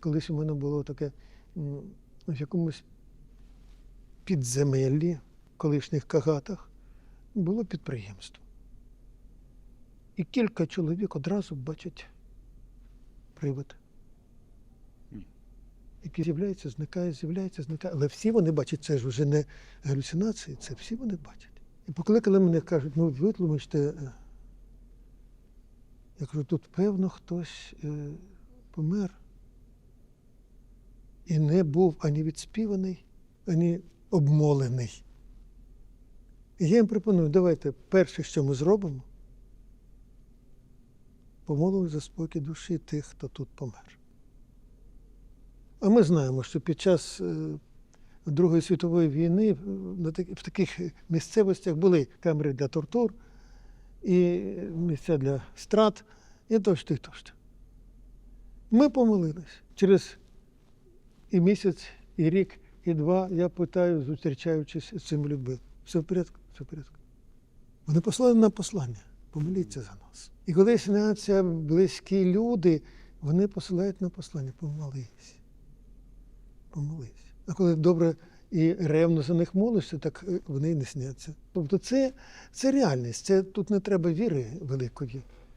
Колись у мене було таке в якомусь підземеллі, колишніх кагатах, було підприємство. І кілька чоловік одразу бачать привид. Який з'являється, зникає, з'являється, зникає. Але всі вони бачать, це ж вже не галюцинації, це всі вони бачать. І покликали мене, кажуть, ну витлумачте. е». Я кажу, тут певно хтось е, помер і не був ані відспіваний, ані обмолений. І я їм пропоную, давайте перше, що ми зробимо, помолимо за спокій душі тих, хто тут помер. А ми знаємо, що під час е, Другої світової війни е, в таких місцевостях були камери для тортур і місця для страт, і тощо, і тощо. Ми помолились. Через і місяць, і рік, і два я питаю, зустрічаючись з цими людьми. Все в порядку, все в порядку. Вони послали нам послання. Помоліться за нас. І коли сняться близькі люди, вони посилають нам послання. Помолись. Помолись. А коли добре і ревно за них молишся, так е, вони і не сняться. Тобто це, це реальність. Це тут не треба віри великої.